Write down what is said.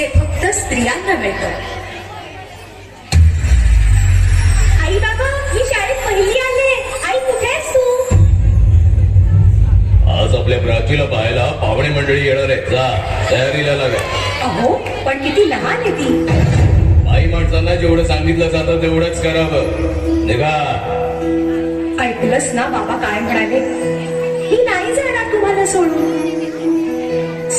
जे फक्त स्त्रियांना मिळतं आई बाबा मी शाळेत पहिली आले. आई कुठे तू? आज आपल्या प्राचीला पाहायला पाहुणे मंडळी येणार आहे जा तयारीला लागा. अहो पण किती लहान आहे ती. आई माणसांना जेवढं सांगितलं जातं तेवढंच करावं. निघा. ऐकलंस ना बाबा काय म्हणाले? ही नाही जाणार तुम्हाला सोडून.